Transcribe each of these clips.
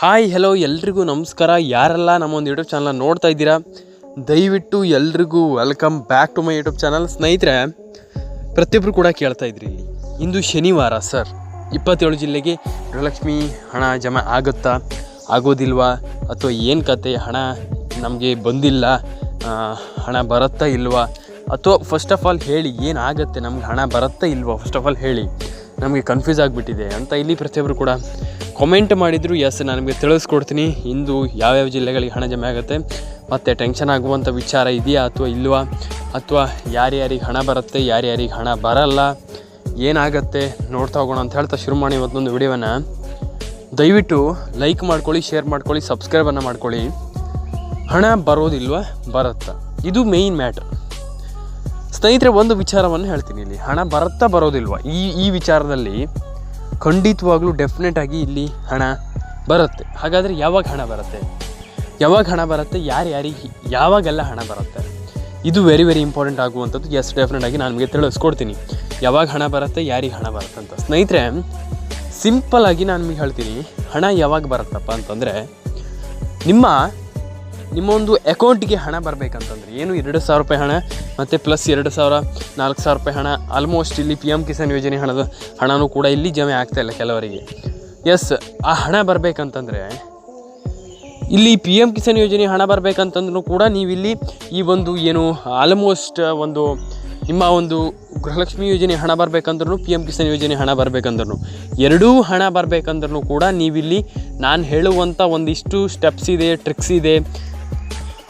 Hi hello ಎಲ್ರಿಗೂ ನಮಸ್ಕಾರ. ಯಾರೆಲ್ಲ ನಮ್ಮ ಒಂದು ಯೂಟ್ಯೂಬ್ ಚಾನಲ್ ನೋಡ್ತಾ ಇದ್ದೀರಾ, ದಯವಿಟ್ಟು ಎಲ್ರಿಗೂ welcome back to my YouTube channel ಸ್ನೇಹಿತರೆ ಪ್ರತಿಯೊಬ್ಬರು ಕೂಡ ಕೇಳ್ತಾ ಇದ್ರಿ ಇಂದು ಶನಿವಾರ ಸರ್ ಇಪ್ಪತ್ತೇಳು ಜಿಲ್ಲೆಗೆ ಗೃಹಲಕ್ಷ್ಮಿ ಹಣ ಜಮಾ ಆಗುತ್ತಾ, ಆಗೋದಿಲ್ವಾ, ಅಥವಾ ಏನು ಕತೆ, ಹಣ ನಮಗೆ ಬಂದಿಲ್ಲ ಹಣ ಬರುತ್ತಾ ಇಲ್ವಾ, ಅಥವಾ ಫಸ್ಟ್ ಆಫ್ ಆಲ್ ಹೇಳಿ ಏನಾಗುತ್ತೆ ನಮ್ಗೆ ಹಣ ಬರುತ್ತಾ ಇಲ್ವಾ ಫಸ್ಟ್ ಆಫ್ ಆಲ್ ಹೇಳಿ. ನಮಗೆ ಕನ್ಫ್ಯೂಸ್ ಆಗಿಬಿಟ್ಟಿದೆ ಅಂತ ಇಲ್ಲಿ ಪ್ರತಿಯೊಬ್ಬರು ಕೂಡ ಕಾಮೆಂಟ್ ಮಾಡಿದರು. ಎಸ್ ನಾನು ನಿಮಗೆ ತಿಳಿಸ್ಕೊಡ್ತೀನಿ. ಇಂದು ಯಾವ್ಯಾವ ಜಿಲ್ಲೆಗಳಿಗೆ ಹಣ ಜಮೆ ಆಗುತ್ತೆ? ಮತ್ತು ಟೆನ್ಷನ್ ಆಗುವಂಥ ವಿಚಾರ ಇದೆಯಾ ಅಥವಾ ಇಲ್ವಾ? ಅಥವಾ ಯಾರ್ಯಾರಿಗೆ ಹಣ ಬರುತ್ತೆ, ಯಾರ್ಯಾರಿಗೆ ಹಣ ಬರಲ್ಲ, ಏನಾಗುತ್ತೆ? ನೋಡ್ತಾ ಹೋಗೋಣ ಅಂತ ಹೇಳ್ತಾ ಶುರು ಮಾಡಿ ಇವತ್ತೊಂದು ವಿಡಿಯೋನ. ದಯವಿಟ್ಟು ಲೈಕ್ ಮಾಡ್ಕೊಳ್ಳಿ ಶೇರ್ ಮಾಡ್ಕೊಳ್ಳಿ ಸಬ್ಸ್ಕ್ರೈಬನ್ನು ಮಾಡ್ಕೊಳ್ಳಿ. ಹಣ ಬರೋದಿಲ್ವ? ಬರುತ್ತಾ? ಇದು ಮೇಯ್ನ್ ಮ್ಯಾಟ್ರ್ ಸ್ನೇಹಿತರೆ, ಒಂದು ವಿಚಾರವನ್ನು ಹೇಳ್ತೀನಿ ಇಲ್ಲಿ. ಹಣ ಬರುತ್ತಾ ಬರೋದಿಲ್ವ? ಈ ಈ ವಿಚಾರದಲ್ಲಿ ಖಂಡಿತವಾಗ್ಲೂ ಡೆಫಿನೆಟ್ ಆಗಿ ಇಲ್ಲಿ ಹಣ ಬರುತ್ತೆ. ಹಾಗಾದರೆ ಯಾವಾಗ ಹಣ ಬರುತ್ತೆ? ಯಾವಾಗ ಹಣ ಬರುತ್ತೆ? ಯಾರ್ಯಾರಿಗೆ ಯಾವಾಗೆಲ್ಲ ಹಣ ಬರುತ್ತೆ? ಇದು ವೆರಿ ವೆರಿ ಇಂಪಾರ್ಟೆಂಟ್ ಆಗುವಂಥದ್ದು. ಎಸ್ ಡೆಫಿನೆಟ್ ಆಗಿ ನಾನು ನಿಮಗೆ ತಿಳಿಸ್ಕೊಡ್ತೀನಿ. ಯಾವಾಗ ಹಣ ಬರುತ್ತೆ? ಯಾರಿಗೆ ಹಣ ಬರುತ್ತೆ ಅಂತ. ಸ್ನೇಹಿತರೆ ಸಿಂಪಲ್ ಆಗಿ ನಾನು ನಿಮಗೆ ಹೇಳ್ತೀನಿ. ಹಣ ಯಾವಾಗ ಬರುತ್ತಪ್ಪ ಅಂತಂದರೆ, ನಿಮ್ಮ ನಿಮ್ಮ ಒಂದು ಅಕೌಂಟಿಗೆ ಹಣ ಬರಬೇಕಂತಂದ್ರೆ ಏನು? ಎರಡು ಸಾವಿರ ರೂಪಾಯಿ ಹಣ ಮತ್ತು ಪ್ಲಸ್ ಎರಡು ಸಾವಿರ, ನಾಲ್ಕು ಸಾವಿರ ರೂಪಾಯಿ ಹಣ. ಆಲ್ಮೋಸ್ಟ್ ಇಲ್ಲಿ ಪಿ ಎಂ ಕಿಸಾನ್ ಯೋಜನೆ ಹಣದ ಹಣನೂ ಕೂಡ ಇಲ್ಲಿ ಜಮೆ ಆಗ್ತಾ ಇಲ್ಲ ಕೆಲವರಿಗೆ. ಎಸ್ ಆ ಹಣ ಬರಬೇಕಂತಂದರೆ ಇಲ್ಲಿ ಪಿ ಎಂ ಕಿಸಾನ್ ಯೋಜನೆ ಹಣ ಬರಬೇಕಂತಂದ್ರೂ ಕೂಡ ನೀವಿಲ್ಲಿ ಈ ಒಂದು ಏನು ಆಲ್ಮೋಸ್ಟ್ ಒಂದು ನಿಮ್ಮ ಒಂದು ಗೃಹಲಕ್ಷ್ಮಿ ಯೋಜನೆ ಹಣ ಬರಬೇಕಂದ್ರೂ ಪಿ ಎಂ ಕಿಸಾನ್ ಯೋಜನೆ ಹಣ ಬರಬೇಕಂದ್ರೂ, ಎರಡೂ ಹಣ ಬರಬೇಕಂದ್ರೂ ಕೂಡ ನೀವಿಲ್ಲಿ ನಾನು ಹೇಳುವಂಥ ಒಂದಿಷ್ಟು ಸ್ಟೆಪ್ಸ್ ಇದೆ ಟ್ರಿಕ್ಸ್ ಇದೆ.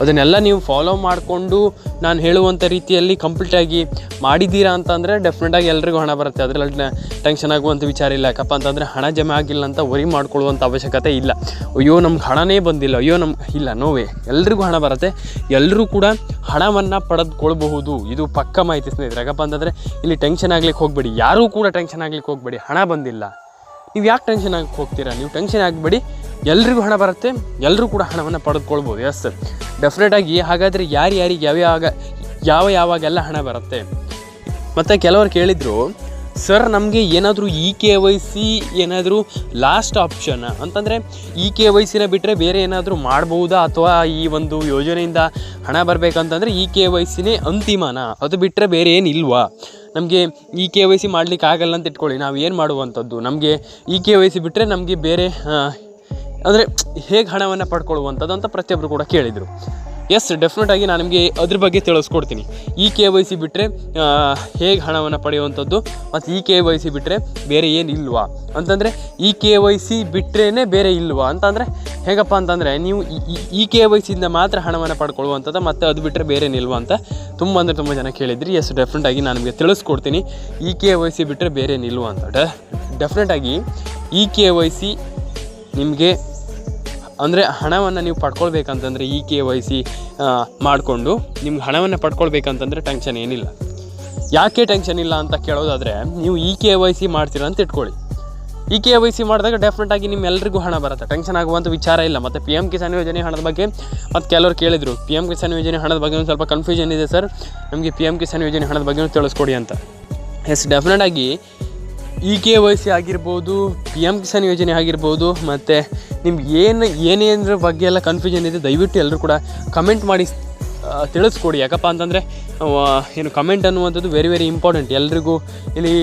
ಅದನ್ನೆಲ್ಲ ನೀವು ಫಾಲೋ ಮಾಡಿಕೊಂಡು ನಾನು ಹೇಳುವಂಥ ರೀತಿಯಲ್ಲಿ ಕಂಪ್ಲೀಟಾಗಿ ಮಾಡಿದ್ದೀರಾ ಅಂತಂದರೆ ಡೆಫಿನೆಟಾಗಿ ಎಲ್ರಿಗೂ ಹಣ ಬರುತ್ತೆ. ಅದರಲ್ಲಿ ಟೆನ್ಷನ್ ಆಗುವಂಥ ವಿಚಾರ ಇಲ್ಲ. ಯಾಕಪ್ಪ ಅಂತಂದರೆ ಹಣ ಜಮೆ ಆಗಿಲ್ಲ ಅಂತ ವರಿ ಮಾಡ್ಕೊಳ್ಳುವಂಥ ಅವಶ್ಯಕತೆ ಇಲ್ಲ. ಅಯ್ಯೋ ನಮ್ಗೆ ಹಣನೇ ಬಂದಿಲ್ಲ. ಅಯ್ಯೋ ನಮ್ಗೆ ಇಲ್ಲ ನೋವೇ ಎಲ್ರಿಗೂ ಹಣ ಬರುತ್ತೆ. ಎಲ್ಲರೂ ಕೂಡ ಹಣವನ್ನು ಪಡೆದುಕೊಳ್ಬಹುದು. ಇದು ಪಕ್ಕ ಮಾಹಿತಿ ಸ್ನೇಹಿತರೆ. ಯಾಕಪ್ಪ ಅಂತಂದರೆ ಇಲ್ಲಿ ಟೆನ್ಷನ್ ಆಗ್ಲಿಕ್ಕೆ ಹೋಗಬೇಡಿ. ಯಾರೂ ಕೂಡ ಟೆನ್ಷನ್ ಆಗ್ಲಿಕ್ಕೆ ಹೋಗಬೇಡಿ. ಹಣ ಬಂದಿಲ್ಲ. ನೀವು ಯಾಕೆ ಟೆನ್ಷನ್ ಆಗಿ ಹೋಗ್ತೀರಾ? ನೀವು ಟೆನ್ಷನ್ ಆಗಬೇಡಿ. ಎಲ್ರಿಗೂ ಹಣ ಬರುತ್ತೆ ಎಲ್ಲರೂ ಕೂಡ ಹಣವನ್ನು ಪಡೆದುಕೊಳ್ಬೋದು. ಎಸ್ ಡೆಫಿನೆಟಾಗಿ ಹಾಗಾದರೆ ಯಾರು ಯಾರಿಗೆ ಯಾವ ಯಾವಾಗ ಯಾವ ಯಾವಾಗೆಲ್ಲ ಹಣ ಬರುತ್ತೆ? ಮತ್ತು ಕೆಲವರು ಕೇಳಿದರು ಸರ್ ನಮಗೆ ಏನಾದರೂ ಇ ಕೆ ವೈ ಸಿ ಏನಾದರೂ ಲಾಸ್ಟ್ ಆಪ್ಷನ್ ಅಂತಂದರೆ ಇ ಕೆ ವೈ ಸಿನ ಬಿಟ್ಟರೆ ಬೇರೆ ಏನಾದರೂ ಮಾಡ್ಬೋದಾ? ಅಥವಾ ಈ ಒಂದು ಯೋಜನೆಯಿಂದ ಹಣ ಬರಬೇಕಂತಂದರೆ ಇ ಕೆ ವೈ ಸಿನೇ ಅಂತಿಮನ? ಅದು ಬಿಟ್ಟರೆ ಬೇರೆ ಏನು ಇಲ್ವಾ ನಮಗೆ ಇ ಕೆ ವೈ ಸಿ ಮಾಡ್ಲಿಕ್ಕೆ ಆಗಲ್ಲ ಅಂತ ಇಟ್ಕೊಳ್ಳಿ. ನಾವು ಏನು ಮಾಡುವಂಥದ್ದು? ನಮಗೆ ಇ ಕೆ ವೈ ಸಿ ಬಿಟ್ಟರೆ ನಮಗೆ ಬೇರೆ ಅಂದರೆ ಹೇಗೆ ಹಣವನ್ನು ಪಡ್ಕೊಳ್ಳುವಂಥದ್ದು ಅಂತ ಪ್ರತಿಯೊಬ್ಬರು ಕೂಡ ಕೇಳಿದರು. ಎಸ್ ಡೆಫಿನೆಟಾಗಿ ನಾನು ನಿಮಗೆ ಅದ್ರ ಬಗ್ಗೆ ತಿಳಿಸ್ಕೊಡ್ತೀನಿ. ಈ ಕೆ ವೈ ಸಿ ಬಿಟ್ಟರೆ ಹೇಗೆ ಹಣವನ್ನು ಪಡೆಯುವಂಥದ್ದು ಮತ್ತು ಈ ಕೆ ವೈ ಸಿ ಬಿಟ್ಟರೆ ಬೇರೆ ಏನು ಇಲ್ವಾ? ಅಂತಂದರೆ ಈ ಕೆ ವೈ ಸಿ ಬಿಟ್ಟರೆ ಬೇರೆ ಇಲ್ವಾ? ಅಂತಂದರೆ ಹೇಗಪ್ಪ ಅಂತಂದರೆ ನೀವು ಈ ಕೆ ವೈ ಸಿಯಿಂದ ಮಾತ್ರ ಹಣವನ್ನು ಪಡ್ಕೊಳ್ಳುವಂಥದ್ದು ಮತ್ತು ಅದು ಬಿಟ್ಟರೆ ಬೇರೆ ಇಲ್ವಾ ಅಂತ ತುಂಬ ಅಂದರೆ ತುಂಬ ಜನ ಕೇಳಿದ್ರಿ. ಎಸ್ ಡೆಫಿನೆಟಾಗಿ ನಾನು ನಿಮಗೆ ತಿಳಿಸ್ಕೊಡ್ತೀನಿ. ಈ ಕೆ ವೈ ಸಿ ಬಿಟ್ಟರೆ ಬೇರೆ ಏನಿಲ್ವಾ ಅಂತ. ಡೆಫಿನೆಟಾಗಿ ಈ ಕೆ ವೈ ಸಿ ನಿಮಗೆ, ಅಂದರೆ ಹಣವನ್ನು ನೀವು ಪಡ್ಕೊಳ್ಬೇಕಂತಂದರೆ ಇ ಕೆ ವೈ ಸಿ ಮಾಡಿಕೊಂಡು ನಿಮ್ಗೆ ಹಣವನ್ನು ಪಡ್ಕೊಳ್ಬೇಕಂತಂದರೆ ಟೆನ್ಷನ್ ಏನಿಲ್ಲ. ಯಾಕೆ ಟೆನ್ಷನ್ ಇಲ್ಲ ಅಂತ ಕೇಳೋದಾದರೆ ನೀವು ಇ ಕೆ ವೈ ಸಿ ಮಾಡ್ತೀರ ಅಂತ ಇಟ್ಕೊಳ್ಳಿ. ಇ ಕೆ ವೈ ಸಿ ಮಾಡಿದಾಗ ಡೆಫಿನೆಟಾಗಿ ನಿಮ್ಮೆಲ್ಲರಿಗೂ ಹಣ ಬರುತ್ತೆ. ಟೆನ್ಷನ್ ಆಗುವಂಥ ವಿಚಾರ ಇಲ್ಲ. ಮತ್ತು ಪಿ ಎಂ ಕಿಸಾನ್ ಯೋಜನೆ ಹಣದ ಬಗ್ಗೆ ಮತ್ತು ಕೆಲವರು ಕೇಳಿದರು. ಪಿ ಎಂ ಕಿಸಾನ್ ಯೋಜನೆ ಹಣದ ಬಗ್ಗೆ ಒಂದು ಸ್ವಲ್ಪ ಕನ್ಫ್ಯೂಷನ್ ಇದೆ ಸರ್. ನಮಗೆ ಪಿ ಎಂ ಕಿಸಾನ್ ಯೋಜನೆ ಹಣದ ಬಗ್ಗೆ ತಿಳಿಸ್ಕೊಡಿ ಅಂತ. ಎಸ್ ಡೆಫಿನೆಟ್ ಆಗಿ ಇ ಕೆ ವೈ ಸಿ ಆಗಿರ್ಬೋದು, ಪಿ ಎಂ ಕಿಸಾನ್ ಯೋಜನೆ ಆಗಿರ್ಬೋದು, ಮತ್ತು ನಿಮ್ಗೆ ಏನು ಏನೇನರ ಬಗ್ಗೆ ಎಲ್ಲ ಕನ್ಫ್ಯೂಷನ್ ಇದೆ, ದಯವಿಟ್ಟು ಎಲ್ಲರೂ ಕೂಡ ಕಮೆಂಟ್ ಮಾಡಿ ತಿಳಿಸ್ಕೊಡಿ. ಯಾಕಪ್ಪ ಅಂತಂದರೆ ಏನು ಕಮೆಂಟ್ ಅನ್ನುವಂಥದ್ದು ವೆರಿ ವೆರಿ ಇಂಪಾರ್ಟೆಂಟ್ ಎಲ್ರಿಗೂ ಇಲ್ಲಿ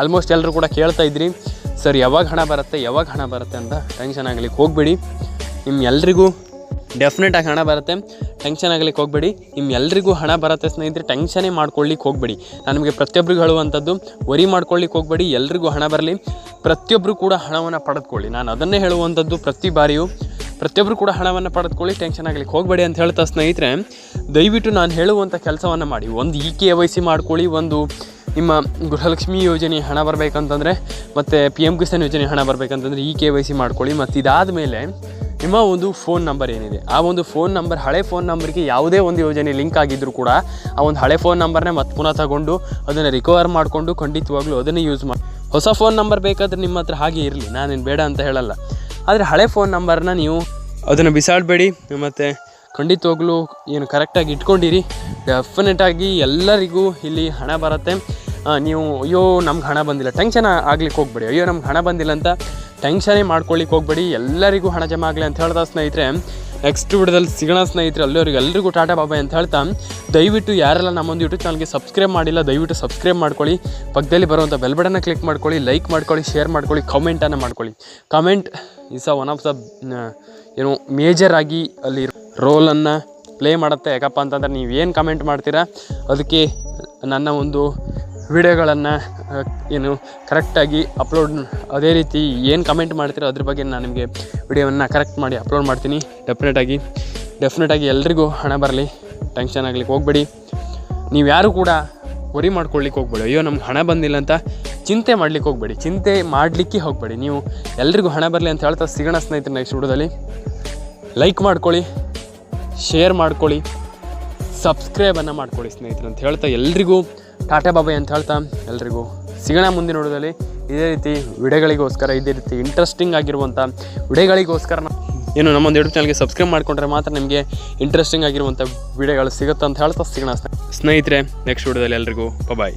ಆಲ್ಮೋಸ್ಟ್ ಎಲ್ಲರೂ ಕೂಡ ಕೇಳ್ತಾ ಇದ್ರಿ. ಸರ್, ಯಾವಾಗ ಹಣ ಬರುತ್ತೆ, ಯಾವಾಗ ಹಣ ಬರುತ್ತೆ ಅಂತ ಟೆನ್ಷನ್ ಆಗಲಿಕ್ಕೆ ಹೋಗಬೇಡಿ. ನಿಮ್ಮ ಎಲ್ರಿಗೂ ಡೆಫಿನೆಟ್ ಆಗಿ ಹಣ ಬರುತ್ತೆ. ಟೆನ್ಷನ್ ಆಗಲಿಕ್ಕೆ ಹೋಗಬೇಡಿ. ನಿಮ್ಮ ಎಲ್ರಿಗೂ ಹಣ ಬರುತ್ತೆ ಸ್ನೇಹಿತರೆ ಟೆನ್ಷನೇ ಮಾಡ್ಕೊಳ್ಳಿಕ್ಕೆ ಹೋಗಬೇಡಿ. ನಾನು ನಿಮಗೆ ಪ್ರತಿಯೊಬ್ಬರಿಗೂ ಹೇಳುವಂಥದ್ದು ವರಿ ಮಾಡ್ಕೊಳ್ಳಿಕ್ಕೆ ಹೋಗಬೇಡಿ. ಎಲ್ರಿಗೂ ಹಣ ಬರಲಿ. ಪ್ರತಿಯೊಬ್ಬರು ಕೂಡ ಹಣವನ್ನು ಪಡೆದುಕೊಳ್ಳಿ. ನಾನು ಅದನ್ನೇ ಹೇಳುವಂಥದ್ದು ಪ್ರತಿ ಬಾರಿಯೂ. ಪ್ರತಿಯೊಬ್ಬರು ಕೂಡ ಹಣವನ್ನು ಪಡೆದುಕೊಳ್ಳಿ ಟೆನ್ಷನ್ ಆಗಲಿಕ್ಕೆ ಹೋಗಬೇಡಿ ಅಂತ ಹೇಳ್ತಾ ಸ್ನೇಹಿತರೆ, ದಯವಿಟ್ಟು ನಾನು ಹೇಳುವಂಥ ಕೆಲಸವನ್ನು ಮಾಡಿ. ಒಂದು ಇ ಕೆ ವೈ ಸಿ ಮಾಡ್ಕೊಳ್ಳಿ, ಒಂದು ನಿಮ್ಮ ಗೃಹಲಕ್ಷ್ಮಿ ಯೋಜನೆ ಹಣ ಬರಬೇಕಂತಂದರೆ, ಮತ್ತು ಪಿ ಎಂ ಕಿಸಾನ್ ಯೋಜನೆ ಹಣ ಬರಬೇಕಂತಂದರೆ ಇ ಕೆ ವೈ ಸಿ ಮಾಡ್ಕೊಳ್ಳಿ. ಮತ್ತು ಇದಾದ ಮೇಲೆ ನಿಮ್ಮ ಒಂದು ಫೋನ್ ನಂಬರ್ ಏನಿದೆ, ಆ ಒಂದು ಫೋನ್ ನಂಬರ್ ಹಳೆ ಫೋನ್ ನಂಬರ್ಗೆ ಯಾವುದೇ ಒಂದು ಯೋಜನೆ ಲಿಂಕ್ ಆಗಿದ್ದರೂ ಕೂಡ ಆ ಒಂದು ಹಳೆ ಫೋನ್ ನಂಬರ್ನೇ ಮತ್ತೆ ಪುನಃ ತಗೊಂಡು ಅದನ್ನು ರಿಕವರ್ ಮಾಡಿಕೊಂಡು ಖಂಡಿತವಾಗ್ಲೂ ಅದನ್ನೇ ಯೂಸ್ ಮಾಡಿ, ಹೊಸ ಫೋನ್ ನಂಬರ್ ಬೇಕಾದ್ರೆ ನಿಮ್ಮ ಹತ್ರ ಹಾಗೆ ಇರಲಿ, ನಾನೇನು ಬೇಡ ಅಂತ ಹೇಳಲ್ಲ. ಆದರೆ ಹಳೆ ಫೋನ್ ನಂಬರ್ನ ನೀವು ಅದನ್ನು ಬಿಸಾಡಬೇಡಿ, ಮತ್ತು ಖಂಡಿತವಾಗ್ಲೂ ಏನು ಕರೆಕ್ಟಾಗಿ ಇಟ್ಕೊಂಡಿರಿ. ಡೆಫಿನೆಟಾಗಿ ಎಲ್ಲರಿಗೂ ಇಲ್ಲಿ ಹಣ ಬರುತ್ತೆ. ನೀವು, ಅಯ್ಯೋ, ನಮ್ಗೆ ಹಣ ಬಂದಿಲ್ಲ ಟೆನ್ಷನ್ ಆಗ್ಲಿಕ್ಕೆ ಹೋಗ್ಬೇಡಿ, ಅಯ್ಯೋ, ನಮ್ಗೆ ಹಣ ಬಂದಿಲ್ಲ ಅಂತ ಟೆನ್ಷನೇ ಮಾಡ್ಕೊಳ್ಳಿಕ್ಕೆ ಹೋಗ್ಬೇಡಿ. ಎಲ್ಲರಿಗೂ ಹಣ ಜಮಾ ಆಗಲಿ ಅಂತ ಹೇಳ್ತಾ ಸ್ನೇಹಿತರೆ ನೆಕ್ಸ್ಟ್ ವಿಡಿಯೋದಲ್ಲಿ ಸಿಗೋಣ ಸ್ನೇಹಿತರೆ, ಅಲ್ಲಿವರೆಗೂ ಎಲ್ಲರಿಗೂ ಟಾಟಾ ಬಾಬಾಯ್ ಅಂತ ಹೇಳ್ತಾ, ದಯವಿಟ್ಟು ಯಾರೆಲ್ಲ ನಮ್ಮೊಂದು ಯೂಟ್ಯೂಬ್ ಚಾನಲ್ಗೆ ಸಬ್ಸ್ಕ್ರೈಬ್ ಮಾಡಿಲ್ಲ, ದಯವಿಟ್ಟು ಸಬ್ಸ್ಕ್ರೈಬ್ ಮಾಡ್ಕೊಳ್ಳಿ. ಪಕ್ಕದಲ್ಲಿ ಬರುವಂಥ ಬೆಲ್ ಬಟನ್ನ ಕ್ಲಿಕ್ ಮಾಡ್ಕೊಳ್ಳಿ ಲೈಕ್ ಮಾಡ್ಕೊಳ್ಳಿ ಶೇರ್ ಮಾಡ್ಕೊಳ್ಳಿ ಕಮೆಂಟನ್ನು ಮಾಡ್ಕೊಳ್ಳಿ. Comment is a one of the ಏನು ಮೇಜರ್ ಆಗಿ ಅಲ್ಲಿ ರೋಲನ್ನು ಪ್ಲೇ ಮಾಡುತ್ತೆ. ಯಾಕಪ್ಪ ಅಂತಂದ್ರೆ ನೀವು ಏನು ಕಮೆಂಟ್ ಮಾಡ್ತೀರಾ, ಅದಕ್ಕೆ ನನ್ನ ಒಂದು ವಿಡಿಯೋಗಳನ್ನು ಏನು ಕರೆಕ್ಟಾಗಿ ಅಪ್ಲೋಡ್, ಅದೇ ರೀತಿ ಏನು ಕಮೆಂಟ್ ಮಾಡ್ತೀರೋ ಅದ್ರ ಬಗ್ಗೆ ನಾನು ನಿಮಗೆ ವಿಡಿಯೋವನ್ನು ಕರೆಕ್ಟ್ ಮಾಡಿ ಅಪ್ಲೋಡ್ ಮಾಡ್ತೀನಿ. ಡೆಫಿನೆಟಾಗಿ ಡೆಫಿನೆಟಾಗಿ ಎಲ್ರಿಗೂ ಹಣ ಬರಲಿ. ಟೆನ್ಷನ್ ಆಗಲಿಕ್ಕೆ ಹೋಗಬೇಡಿ. ನೀವು ಯಾರು ಕೂಡ ವರಿ ಮಾಡ್ಕೊಳ್ಲಿಕ್ಕೆ ಹೋಗ್ಬೇಡಿ. ಅಯ್ಯೋ, ನಮ್ಗೆ ಹಣ ಬಂದಿಲ್ಲ ಅಂತ ಚಿಂತೆ ಮಾಡ್ಲಿಕ್ಕೆ ಹೋಗಬೇಡಿ. ಚಿಂತೆ ಮಾಡಲಿಕ್ಕೆ ಹೋಗಬೇಡಿ. ನೀವು ಎಲ್ರಿಗೂ ಹಣ ಬರಲಿ ಅಂತ ಹೇಳ್ತಾ ಸಿಗೋಣ ಸ್ನೇಹಿತರೆ ನೆಕ್ಸ್ಟ್ ವಿಡಿಯೋದಲ್ಲಿ. ಲೈಕ್ ಮಾಡ್ಕೊಳ್ಳಿ ಶೇರ್ ಮಾಡ್ಕೊಳ್ಳಿ ಸಬ್ಸ್ಕ್ರೈಬನ್ನು ಮಾಡ್ಕೊಳ್ಳಿ ಸ್ನೇಹಿತರೆ ಅಂತ ಹೇಳ್ತಾ ಎಲ್ರಿಗೂ ಟಾಟಾ ಬಾಬಾಯ್ ಅಂತ ಹೇಳ್ತಾ ಎಲ್ರಿಗೂ ಸಿಗೋಣ ಮುಂದಿನ ನೋಡೋದಲ್ಲಿ ಇದೇ ರೀತಿ ವಿಡಿಯೋಗಳಿಗೋಸ್ಕರ, ಇದೇ ರೀತಿ ಇಂಟ್ರೆಸ್ಟಿಂಗ್ ಆಗಿರುವಂಥ ವಿಡಿಯೋಗಳಿಗೋಸ್ಕರ ಏನು ನಮ್ಮೊಂದು ಯೂಟ್ಯೂಬ್ ಚಾನಲ್ಗೆ ಸಬ್ಸ್ಕ್ರೈಬ್ ಮಾಡ್ಕೊಂಡ್ರೆ ಮಾತ್ರ ನಿಮಗೆ ಇಂಟ್ರೆಸ್ಟಿಂಗ್ ಆಗಿರುವಂಥ ವಿಡಿಯೋಗಳು ಸಿಗುತ್ತೆ ಅಂತ ಹೇಳ್ತಾ ಸಿಗೋಣ. ಸ್ನೇಹಿತರೆ ನೆಕ್ಸ್ಟ್ ವಿಡಿಯೋದಲ್ಲಿ ಎಲ್ರಿಗೂ ಬಾಯ್